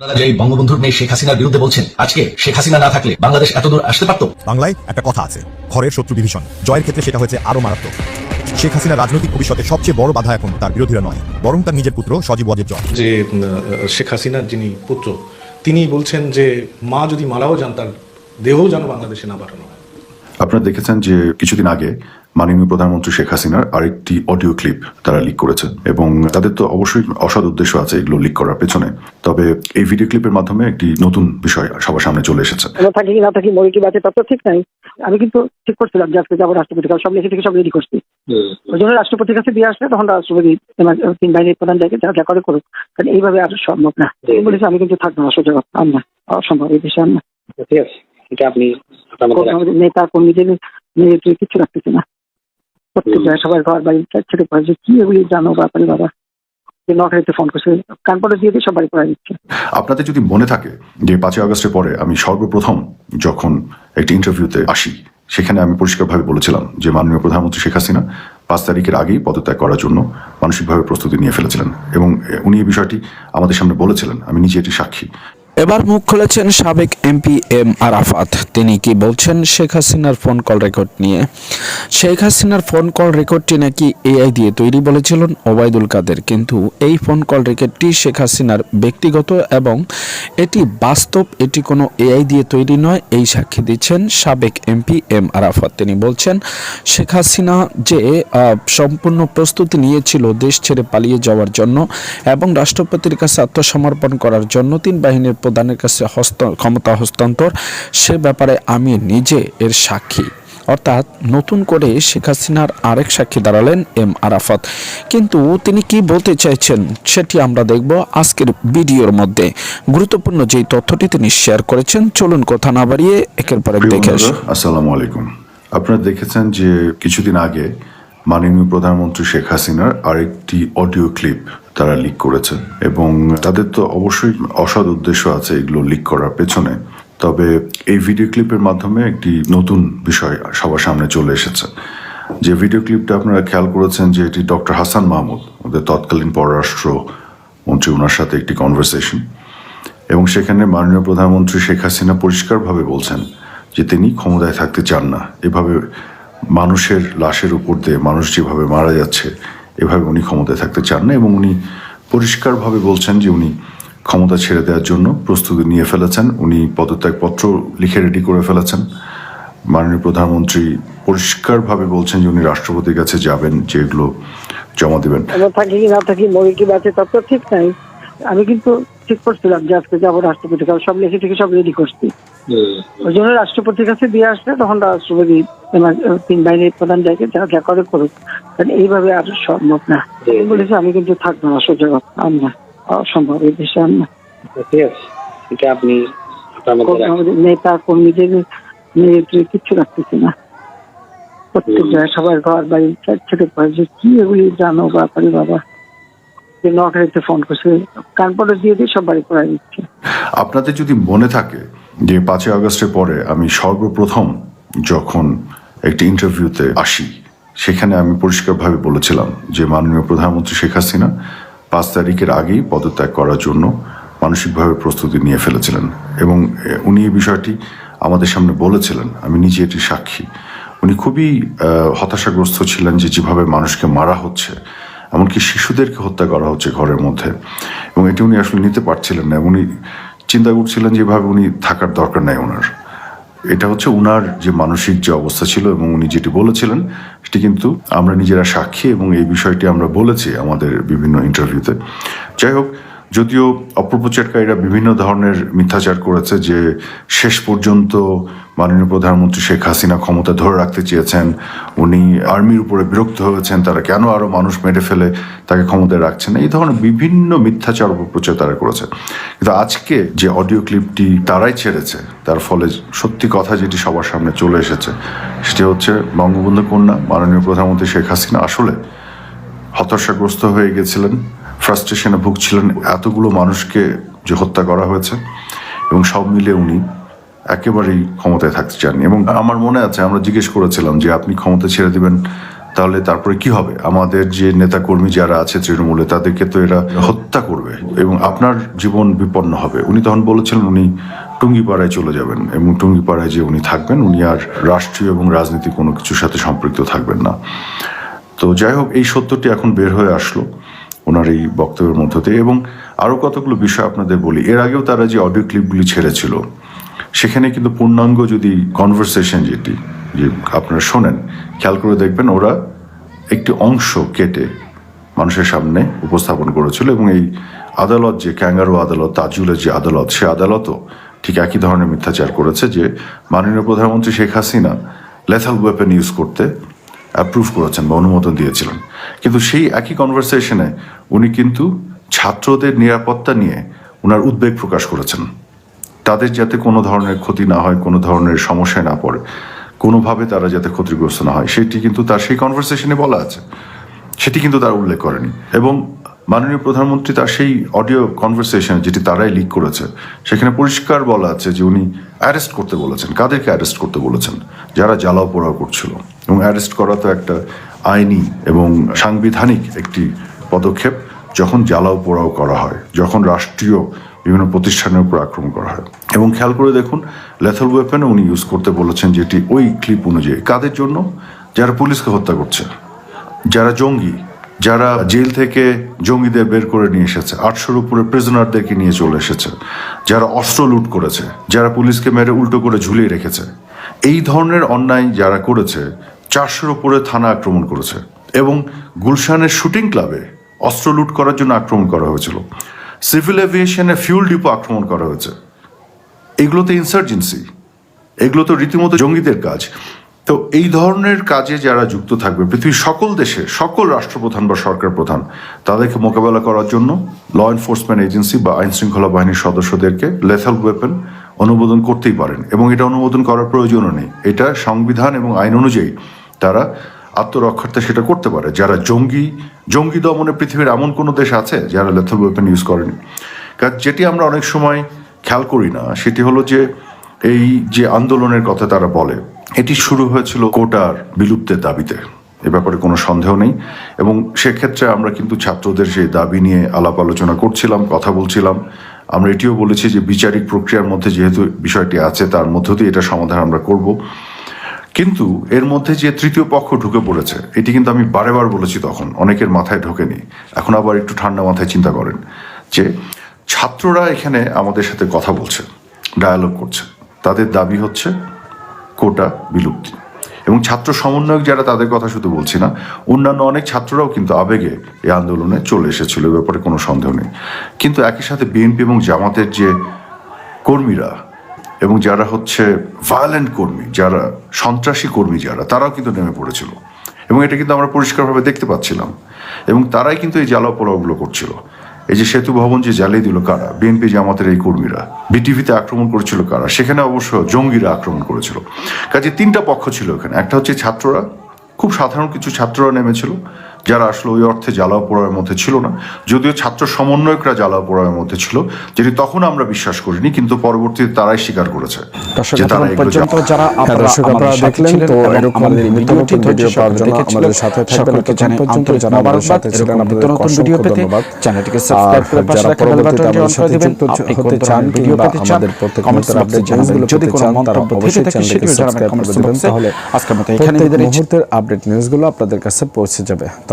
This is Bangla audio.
আপনারা যে বঙ্গবন্ধুর মেয়ে শেখ হাসিনার বিরুদ্ধে বলছেন আজকে শেখ হাসিনা না থাকলে বাংলাদেশ এতদূর আসতে পারতো? বাংলায় একটা কথা আছে ঘরের শত্রু বিভীষণ। জয়ের ক্ষেত্রে সেটা হয়েছে আরও মারাত্মক। শেখ হাসিনা রাজনৈতিক ভবিষ্যতে সবচেয়ে বড় বাধা এখন তার বিরোধীরা নয় বরং তার নিজের পুত্র সজীব জয়। যে শেখ হাসিনার যিনি পুত্র তিনি বলছেন যে মা যদি মারাও যান তার দেহ যেন বাংলাদেশে না পাঠানো হয়। আপনারা দেখেছেন যে কিছুদিন আগে মাননীয় প্রধানমন্ত্রী শেখ হাসিনার আরেকটি অডিও ক্লিপ তারা লিক করেছে এবং তাদের তো অবশ্যই অসৎ উদ্দেশ্য আছে এগুলো লিক করার পেছনে। তবে এই ভিডিও ক্লিপের মাধ্যমে একটি নতুন বিষয় সবার সামনে চলে এসেছে। থাকি না থাকি মরে কি বাঁচে তা তো ঠিক নাই। আমি কিন্তু ঠিক করছিলাম যে আজকে যাব রাষ্ট্রপতি কাছে সব লিখে থেকে সব রেডি করছি। ওই জন্য রাষ্ট্রপতির কাছে দিয়ে আসলে তখন রাষ্ট্রপতি তিন বাহিনীর প্রধান যাকে যা যা করে করুক। কারণ এইভাবে আর সম্ভব না। আমি বলেছি আমি কিন্তু থাকব না সোজা কথা আর না অসম্ভব এই বিষয়ে আর না। ঠিক আছে এটা আপনি নেতা কর্মীদের নেতৃত্বে কিছু রাখতেছে না। প্রত্যেক জায়গায় সবাই ঘর বাড়ি ছেড়ে পড়ে যে কি এগুলি জানো ব্যাপারে বাবা? যে নখারিতে ফোন করছে কানপটে দিয়ে দিয়ে সব পড়া দিচ্ছে। আপনাদের যদি মনে থাকে যে পাঁচই আগস্টের পরে আমি সর্বপ্রথম যখন একটি ইন্টারভিউতে আসি সেখানে আমি পরিষ্কারভাবে বলেছিলাম যে মাননীয় প্রধানমন্ত্রী শেখ হাসিনা পাঁচ তারিখের আগেই পদত্যাগ করার জন্য মানসিকভাবে প্রস্তুতি নিয়ে ফেলেছিলেন এবং উনি এই বিষয়টি আমাদের সামনে বলেছিলেন আমি নিজে এটি সাক্ষী। এবার মুখ খুলেছেন সাবেক এমপি এম আরাফাত। তিনি কি বলছেন? শেখ হাসিনার ফোন কল রেকর্ড নিয়ে। শেখ হাসিনার ফোন কল রেকর্ডটি নাকি এআই দিয়ে তৈরি বলেছিলেন ওবায়দুল কাদের। কিন্তু এই ফোন কল রেকর্ডটি শেখ হাসিনার ব্যক্তিগত এবং এটি বাস্তব, এটি কোনো এআই দিয়ে তৈরি নয়, এই সাক্ষী দিচ্ছেন সাবেক এমপি এম আরাফাত। তিনি বলছেন, শেখ হাসিনা যে সম্পূর্ণ প্রস্তুতি নিয়েছিল দেশ ছেড়ে পালিয়ে যাওয়ার জন্য এবং রাষ্ট্রপতির কাছে আত্মসমর্পণ করার জন্য তিন বাহিনীর প্রধানের কাছে হস্ত ক্ষমতা হস্তান্তর সে ব্যাপারে আমি নিজে এর সাক্ষী। অর্থাৎ নতুন করে শেখ হাসিনার আরেক সাক্ষী দাঁড়ালেন এম আরাফাত। কিন্তু তিনি কি বলতে চাইছেন সেটি আমরা দেখব আজকের ভিডিওর মধ্যে। গুরুত্বপূর্ণ যেই তথ্যটি তিনি শেয়ার করেছেন চলুন কথা না বাড়িয়ে একের পর এক দেখে আসি। আসসালামু আলাইকুম। আপনারা দেখেছেন যে কিছুদিন আগে মাননীয় প্রধানমন্ত্রী শেখ হাসিনার আরেকটি অডিও ক্লিপ তারা লিক করেছে এবং তাদের তো অবশ্যই অসৎ উদ্দেশ্য আছে এগুলো লিক করার পেছনে। তবে এই ভিডিও ক্লিপের মাধ্যমে একটি নতুন বিষয় সবার সামনে চলে এসেছে। যে ভিডিও ক্লিপটা আপনারা খেয়াল করেছেন যে এটি ডক্টর হাসান মাহমুদ ওদের তৎকালীন পররাষ্ট্র মন্ত্রী ওনার সাথে একটি কনভারসেশন এবং সেখানে মাননীয় প্রধানমন্ত্রী শেখ হাসিনা পরিষ্কারভাবে বলছেন যে তিনি ক্ষমতায় থাকতে চান না। এভাবে মানুষের লাশের উপর দিয়ে মানুষ যেভাবে মারা যাচ্ছে এভাবে উনি ক্ষমতায় থাকতে চান না এবং উনি পরিষ্কারভাবে বলছেন যে উনি ক্ষমতা ছেড়ে দেওয়ার জন্য প্রস্তুতি নিয়ে ফেলেছেন। উনি পদত্যাগপত্র লিখে রেডি করে ফেলেছেন। মাননীয় প্রধানমন্ত্রী পরিষ্কারভাবে বলছেন যে উনি রাষ্ট্রপতির কাছে যাবেন, যে এগুলো জমা দেবেন। থাকি না থাকি, মরে কি বাঁচে, তা তো ঠিক নাই। আমি কিন্তু ঠিক করছিলাম যে আজকে যাব রাষ্ট্রপতি সব লিখে থেকে সব রেডি করছি। ওই জন্য রাষ্ট্রপতির কাছে দিয়ে আসলে তখন রাষ্ট্রপতি তিন বাহিনীর প্রধান যাকে যা যা করে করুক। কারণ এইভাবে আর সম্ভব না। বলেছে আমি কিন্তু থাকব না কথা আর না অসম্ভব এই বিষয়ে আর না। ঠিক আছে এটা আপনি। আমাদের নেতা কর্মীদের নেতৃত্বে কিচ্ছু রাখতেছে না। প্রত্যেক জায়গায় সবাই ঘর বাড়ি ছেড়ে পড়ে যে কি এগুলি জানো ব্যাপারে বাবা। যে নখারিতে ফোন করছে কানপটে দিয়ে দিয়ে সব বাড়ি পড়া দিচ্ছে। আপনাদের যদি মনে থাকে যে পাঁচই আগস্টের পরে আমি সর্বপ্রথম যখন একটি ইন্টারভিউতে আসি, সেখানে আমি পরিষ্কারভাবে বলেছিলাম যে মাননীয় প্রধানমন্ত্রী শেখ হাসিনা পাঁচ তারিখের আগেই পদত্যাগ করার জন্য মানসিকভাবে প্রস্তুতি নিয়ে ফেলেছিলেন এবং উনি এই বিষয়টি আমাদের সামনে বলেছিলেন। আমি নিজে এটি সাক্ষী। উনি খুবই হতাশাগ্রস্ত ছিলেন যে যেভাবে মানুষকে মারা হচ্ছে, এমনকি শিশুদেরকে হত্যা করা হচ্ছে ঘরের মধ্যে এবং এটি উনি আসলে নিতে পারছিলেন না উনি চিন্তা করছিলেন যেভাবে উনি থাকার দরকার নাই ওনার। এটা হচ্ছে উনার যে মানসিক যে অবস্থা ছিল এবং উনি যেটি বলেছিলেন, সেটি কিন্তু আমরা নিজেরা সাক্ষী এবং এই বিষয়টি আমরা বলেছি আমাদের বিভিন্ন ইন্টারভিউতে যাই হোক যদিও অপপ্রচারকারীরা বিভিন্ন ধরনের মিথ্যাচার করেছে যে শেষ পর্যন্ত মাননীয় প্রধানমন্ত্রী শেখ হাসিনা ক্ষমতা ধরে রাখতে চেয়েছেন, উনি আর্মির উপরে বিরক্ত হয়েছেন, তারা কেন আরও মানুষ মেরে ফেলে তাকে ক্ষমতায় রাখছেন এই ধরনের বিভিন্ন মিথ্যাচার অপপ্রচার তারা করেছে। কিন্তু আজকে যে অডিও ক্লিপটি তারাই ছেড়েছে, তার ফলে সত্যি কথা যেটি সবার সামনে চলে এসেছে, সেটি হচ্ছে বঙ্গবন্ধু কন্যা, মাননীয় প্রধানমন্ত্রী শেখ হাসিনা আসলে হতাশাগ্রস্ত হয়ে গেছিলেন। ফ্রাস্ট্রেশনে ভুগছিলেন এতগুলো মানুষকে যে হত্যা করা হয়েছে এবং সব মিলে উনি একেবারেই ক্ষমতায় থাকতে চাননি। এবং আমার মনে আছে, আমরা জিজ্ঞেস করেছিলাম যে আপনি ক্ষমতা ছেড়ে দিবেন, তাহলে তারপরে কি হবে? আমাদের যে নেতাকর্মী যারা আছে তৃণমূলে, তাদেরকে তো এরা হত্যা করবে এবং আপনার জীবন বিপন্ন হবে। উনি তখন বলেছিলেন উনি টুঙ্গিপাড়ায় চলে যাবেন এবং টুঙ্গিপাড়ায় যে উনি থাকবেন, উনি আর রাষ্ট্রীয় এবং রাজনীতি কোনো কিছুর সাথে সম্পৃক্ত থাকবেন না। তো যাই হোক, এই সত্যটি এখন বের হয়ে আসলো। ওনার এই বক্তব্যের মধ্য দিয়ে। এবং আরও কতগুলো বিষয় আপনাদের বলি। এর আগেও তারা যে অডিও ক্লিপগুলি ছেড়েছিল, সেখানে কিন্তু পূর্ণাঙ্গ যদি কনভারসেশন যেটি, যে আপনারা শোনেন, খেয়াল করে দেখবেন ওরা একটি অংশ কেটে মানুষের সামনে উপস্থাপন করেছিল এবং এই আদালত যে ক্যাঙ্গারু আদালত, তাজুলের যে আদালত, সে আদালতও ঠিক একই ধরনের মিথ্যাচার করেছে যে মাননীয় প্রধানমন্ত্রী Sheikh Hasina lethal weapon use করতে অ্যাপ্রুভ করেছেন বা অনুমোদন দিয়েছিলেন। কিন্তু সেই একই কনভারসেশনে উনি কিন্তু ছাত্রদের নিরাপত্তা নিয়ে ওনার উদ্বেগ প্রকাশ করেছেন। তাদের যাতে কোনো ধরনের ক্ষতি না হয়, কোনো ধরনের সমস্যায় না পড়ে, কোনোভাবে তারা যাতে ক্ষতিগ্রস্ত না হয়, সেটি কিন্তু তার সেই কনভারসেশনে বলা আছে। সেটি কিন্তু তারা উল্লেখ করেনি। এবং মাননীয় প্রধানমন্ত্রী তার সেই অডিও কনভারসেশন যেটি তারাই লিক করেছে, সেখানে পরিষ্কার বলা আছে যে উনি অ্যারেস্ট করতে বলেছেন, কাদেরকে অ্যারেস্ট করতে বলেছেন, যারা জ্বালাও পোড়াও করছিল। এবং অ্যারেস্ট করা তো একটা আইনি এবং সাংবিধানিক একটি পদক্ষেপ যখন জ্বালাও পোড়াও করা হয়, যখন রাষ্ট্রীয় বিভিন্ন প্রতিষ্ঠানের উপর আক্রমণ করা হয়। এবং খেয়াল করে দেখুন লেথল ওয়েপেন উনি ইউজ করতে বলেছেন যেটি ওই ক্লিপ অনুযায়ী। কাদের জন্য? যারা পুলিশকে হত্যা করছে, যারা জঙ্গি, যারা জেল থেকে জঙ্গিদের বের করে নিয়ে এসেছে, আটশোর উপরে প্রিজনারদেরকে নিয়ে চলে এসেছে, যারা অস্ত্র লুট করেছে, যারা পুলিশকে মেরে উল্টো করে ঝুলিয়ে রেখেছে। এই ধরনের অন্যায় যারা করেছে চারশোর উপরে থানা আক্রমণ করেছে এবং গুলশানের শুটিং ক্লাবে অস্ত্র লুট করার জন্য আক্রমণ করা হয়েছিল। সিভিল এভিয়েশনে ফিউল ডিপো আক্রমণ করা হয়েছে। এগুলো তো ইনসার্জেন্সি এগুলো তো রীতিমতো জঙ্গিদের কাজ। তো এই ধরনের কাজে যারা যুক্ত থাকবে, পৃথিবীর সকল দেশে সকল রাষ্ট্রপ্রধান বা সরকার প্রধান, তাদেরকে মোকাবেলা করার জন্য ল এনফোর্সমেন্ট এজেন্সি বা আইন শৃঙ্খলা বাহিনীর সদস্যদেরকে লেথাল ওয়েপেন অনুমোদন করতেই পারেন এবং এটা অনুমোদন করার প্রয়োজনও নেই। এটা সংবিধান এবং আইন অনুযায়ী তারা আত্মরক্ষার্থে সেটা করতে পারে। যারা জঙ্গি জঙ্গি দমনে পৃথিবীর এমন কোনো দেশ আছে যারা লেথাল ওয়েপেন ইউজ করেনি। কারণ যেটি আমরা অনেক সময় খেয়াল করি না, সেটি হলো যে এই যে আন্দোলনের কথা তারা বলে, এটি শুরু হয়েছিল কোটার বিলুপ্তের দাবিতে। এ ব্যাপারে কোনো সন্দেহ নেই এবং সেক্ষেত্রে আমরা কিন্তু ছাত্রদের সেই দাবি নিয়ে আলাপ আলোচনা করছিলাম, কথা বলছিলাম। আমরা এটিও বলেছি যে বিচারিক প্রক্রিয়ার মধ্যে যেহেতু বিষয়টি আছে, তার মধ্য দিয়ে এটা সমাধান আমরা করব। কিন্তু এর মধ্যে যে তৃতীয় পক্ষ ঢুকে পড়েছে, এটি কিন্তু আমি বারে বার বলেছি তখন, অনেকের মাথায় ঢোকেনি। এখন আবার একটু ঠান্ডা মাথায় চিন্তা করেন যে ছাত্ররা এখানে আমাদের সাথে কথা বলছে ডায়ালগ করছে। তাদের দাবি হচ্ছে কোটা বিলুপ্তি। এবং ছাত্র সমন্বয়ক যারা তাদের কথা শুধু বলছি না, অন্যান্য অনেক ছাত্ররাও কিন্তু আবেগে এই আন্দোলনে চলে এসেছিল ব্যাপারে কোনো সন্দেহ নেই। কিন্তু একই সাথে বিএনপি এবং জামাতের যে কর্মীরা এবং যারা হচ্ছে ভায়োলেন্ট কর্মী, যারা সন্ত্রাসী কর্মী যারা, তারাও কিন্তু নেমে পড়েছিল। এবং এটা কিন্তু আমরা পরিষ্কারভাবে দেখতে পাচ্ছিলাম। এবং তারাই কিন্তু এই জ্বালা পোড়াগুলো করছিল। এই যে সেতু ভবন যে জ্বালিয়ে দিল কারা? বিএনপি জামাতের এই কর্মীরা। বিটিভিতে আক্রমণ করেছিল কারা? সেখানে অবশ্য জঙ্গিরা আক্রমণ করেছিল। কাজে তিনটা পক্ষ ছিল এখানে। একটা হচ্ছে ছাত্ররা। খুব সাধারণ কিছু ছাত্ররা নেমেছিল। যারা আসলে ওই অর্থে জ্বালাও পোড়ার মধ্যে ছিল না যদিও ছাত্র সমন্বয়করা জ্বালাও পোড়ার মধ্যে ছিল যেটি তখন আমরা বিশ্বাস করিনি কিন্তু পরবর্তীতে তারাই স্বীকার করেছে যে তারা পর্যন্ত যারা আপনারা দেখলেন তো এরকম ভিডিও পাওয়ার জন্য আমাদের সাথে থাকবেন। সকলকে জানাই আন্তরিক যারা মোবারকবাদ। সাথে ছিলেন এরকম আপনাদের নতুন ভিডিও পেতে চ্যানেলটিকে সাবস্ক্রাইব করে পাশে রাখা বেল বাটনটি অন করে দিবেন। আপনি কোন ধরনের চান ভিডিও পেতে চান কমেন্টস বক্সে জানাবেন যদি কোনো মন্তব্য থেকে থাকে সেটিও জানাবেন কমেন্টস বক্সে তাহলে আজকের মতো এখানে প্রত্যেক বিদায় নিচ্ছি। মুহূর্তের আপডেট নিউজগুলো আপনাদের কাছে পৌঁছে যাবে তো